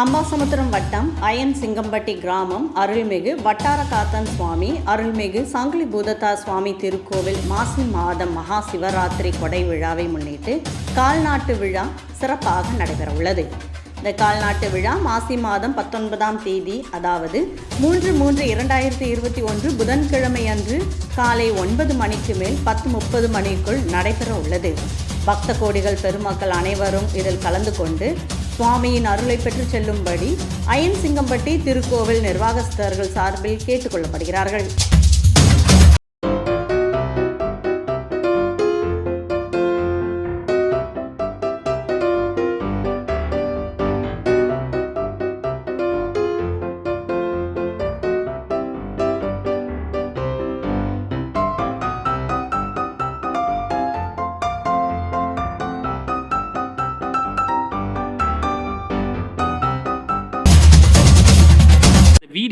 அம்பாசமுத்திரம் வட்டம் அயன் சிங்கம்பட்டி கிராமம் அருள்மிகு வட்டார காத்தன் சுவாமி அருள்மிகு சாங்கிலி பூதத்தா சுவாமி திருக்கோவில் மாசி மாதம் மகா சிவராத்திரி கொடை விழாவை முன்னிட்டு கால்நாட்டு விழா சிறப்பாக நடைபெறவுள்ளது. இந்த கால்நாட்டு விழா மாசி மாதம் பத்தொன்பதாம் தேதி அதாவது மூன்று மூன்று இரண்டாயிரத்தி இருபத்தி ஒன்று புதன்கிழமை அன்று காலை ஒன்பது மணிக்கு மேல் பத்து முப்பது மணிக்குள் நடைபெற உள்ளது பக்த கோடிகள் பெருமக்கள் அனைவரும் இதில் கலந்து கொண்டு சுவாமியின் அருளை பெற்று செல்லும்படி அயன் சிங்கம்பட்டி திருக்கோவில் நிர்வாகஸ்தர்கள் சார்பில் கேட்டுக்கொள்ளப்படுகிறார்கள்